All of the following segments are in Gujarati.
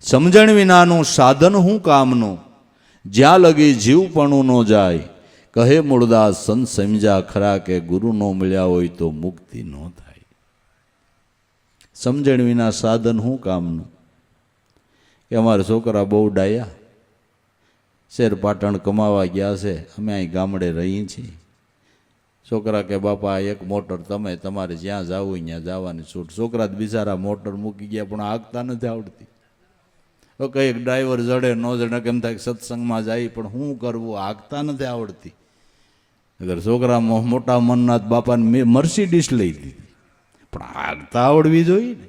સમજણ વિનાનું સાધન હું કામનું? જ્યાં લગી જીવપણું ન જાય, કહે મૂળદાસ સંત સમજ્યા ખરા કે ગુરુ ન મળ્યા હોય તો મુક્તિ ન થાય. સમજણ વિના સાધન હું કામનું? કે અમારા છોકરા બહુ ડાયા. શેર પાટણ કમાવા ગયા છે, અમે અહીં ગામડે રહીએ છીએ. છોકરા કે, બાપા એક મોટર તમે, તમારે જ્યાં જવું ત્યાં જવાની છૂટ. છોકરા બિચારા મોટર મૂકી ગયા, પણ આગતા નથી આવડતી. તો કંઈક ડ્રાઈવર જડે, ન જડે, કેમ થાય સત્સંગમાં જાય, પણ શું કરવું આગતા નથી આવડતી. અગર છોકરા મોટા મનના બાપાને મેં મર્સિડીસ લઈ દીધી. પણ આગતા આવડવી જોઈએ ને.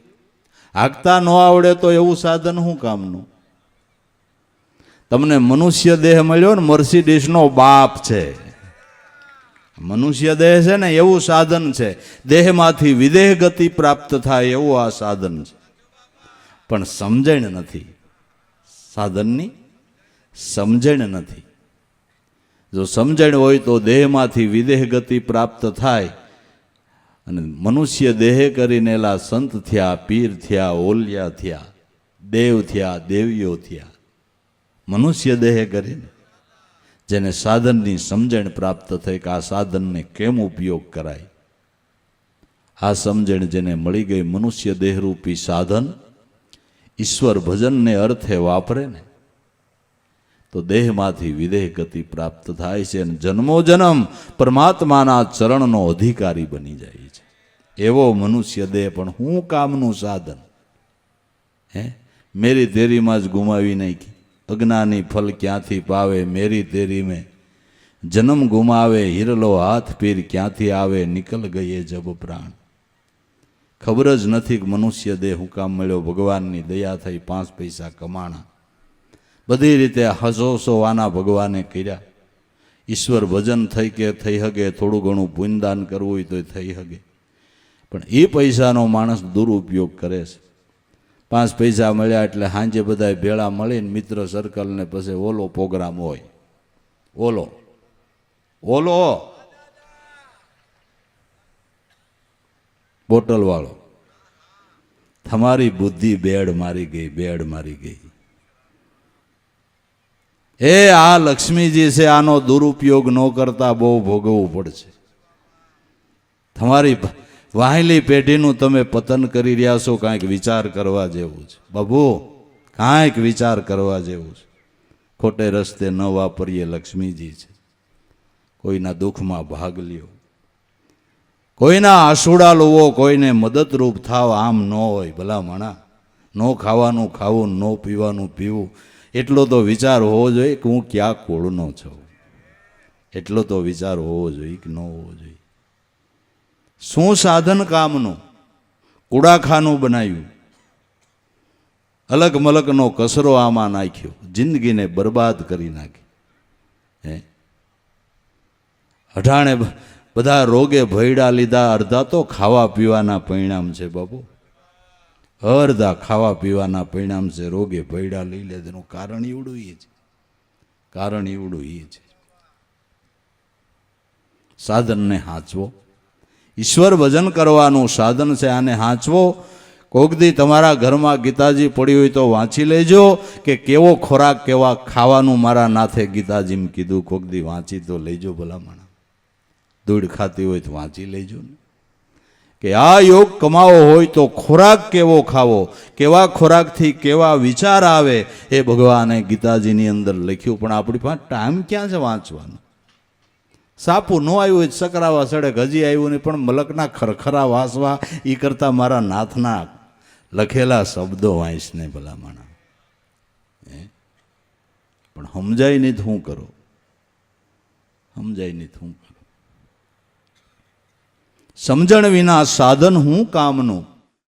આગતા ન આવડે તો એવું સાધન શું કામનું? તમને મનુષ્ય દેહ મળ્યો ને મર્સિડીસનો બાપ છે. મનુષ્ય દેહ છે ને એવું સાધન છે. દેહમાંથી વિદેહ ગતિ પ્રાપ્ત થાય એવું આ સાધન છે. પણ સમજણ નથી. સાધનની સમજણ નથી. જો સમજણ હોય તો દેહમાંથી વિદેહ ગતિ પ્રાપ્ત થાય અને મનુષ્ય દેહ કરીને એલા સંત થયા, પીર થયા, ઓલિયા થયા, દેવ થયા, દેવીઓ થયા. મનુષ્ય દેહ કરીને જેને સાધનની સમજણ પ્રાપ્ત થઈ, કે આ સાધનને કેમ ઉપયોગ કરાય? આ સમજણ જેને મળી ગઈ મનુષ્ય દેહરૂપી સાધન ઈશ્વર ભજનને અર્થે વાપરે ને, તો દેહમાંથી વિદેહ ગતિ પ્રાપ્ત થાય છે અને જન્મો જન્મ પરમાત્માના ચરણનો અધિકારી બની જાય છે. એવો મનુષ્ય દેહ પણ હું કામનું સાધન. હે? મેરી તેરીમાં જ ગુમાવી નાખી. અજ્ઞાની ફલ ક્યાંથી પાવે? મેરી તેરી મેં જન્મ ગુમાવે, હિરલો હાથ પીર ક્યાંથી આવે? નિકલ ગયે જબ પ્રાણ. ખબર જ નથી કે મનુષ્ય દેહ હું કામ મળ્યો, ભગવાનની દયા થઈ, પાંચ પૈસા કમાણા. બધી રીતે હસોસો આના ભગવાને કર્યા. ઈશ્વર ભજન થઈ કે થઈ હગે, થોડું ઘણું પુણ્યદાન કરવું હોય તો થઈ હગે. પણ એ પૈસાનો માણસ દુરુપયોગ કરે છે. પાંચ પૈસા મળ્યા એટલે સાંજે બધા ભેળા મળીને મિત્ર સર્કલને પછી ઓલો પ્રોગ્રામ હોય. ઓલો. ઓલો. બોટલ વાળો. તમારી બુદ્ધિ બેડ મારી ગઈ, બેડ મારી ગઈ. એ આ લક્ષ્મીજી છે, આનો દુરુપયોગ ન કરતા બહુ ભોગવવું પડશે. તમારી વાહેલી પેઢીનું તમે પતન કરી રહ્યા છો, કાંઈક વિચાર કરવા જેવું છે. બાબુ, કાંઈક વિચાર કરવા જેવું છે. ખોટે રસ્તે ન વાપરીએ લક્ષ્મીજી છે. કોઈના દુઃખમાં ભાગ લ્યો. કોઈના આસુડા લોવો કોઈને મદદરૂપ થાવ આમ ન હોય ભલા મણા. ન ખાવાનું ખાવું, ન પીવાનું પીવું. એટલો તો વિચાર હોવો જોઈએ કે હું ક્યાં કોળનો છું. એટલો તો વિચાર હોવો જોઈએ કે ન હોવો જોઈએ. શું સાધન કામનું? કુડાખાનું બનાવ્યું. અલગ મલકનો કસરો આમાં નાખ્યો. જિંદગીને બરબાદ કરી નાખી. હે? અઢાણે બધા રોગે ભયડા લીધા, અડધા તો ખાવા પીવાના પરિણામ છે બાબુ અડધા ખાવા પીવાના પરિણામ છે, રોગે ભયડા લઈ લે તેનું કારણ એવડું એ છે. કારણ એવડું એ છે. સાધનને હાંચવો. ઈશ્વર ભજન કરવાનું સાધન છે, આને હાંચવો. કોક દી તમારા ઘરમાં ગીતાજી પડી હોય તો વાંચી લેજો કે કેવો ખોરાક, કેવા ખાવાનું મારા નાથે ગીતાજીમ કીધું. કોક દી વાંચી તો લેજો ભલામણ. ધૂળ ખાતી હોય તો વાંચી લેજો ને. કે આ યોગ કમાવો હોય તો ખોરાક કેવો ખાવો, કેવા ખોરાકથી કેવા વિચાર આવે, એ ભગવાને ગીતાજીની અંદર લખ્યું. પણ આપણી પાસે ટાઈમ ક્યાં છે વાંચવાનો? સાપુ ન આવ્યું હોય સકરાવા સડક હજી આવ્યું નહીં, પણ મલકના ખરખરા વાસવા એ કરતાં મારા નાથના લખેલા શબ્દો વાંચને ભલામણા. હે? પણ સમજાય નહીં તો હું કરો? સમજાય નહીં તો હું કરો? સમજણ વિના સાધન હું કામનું?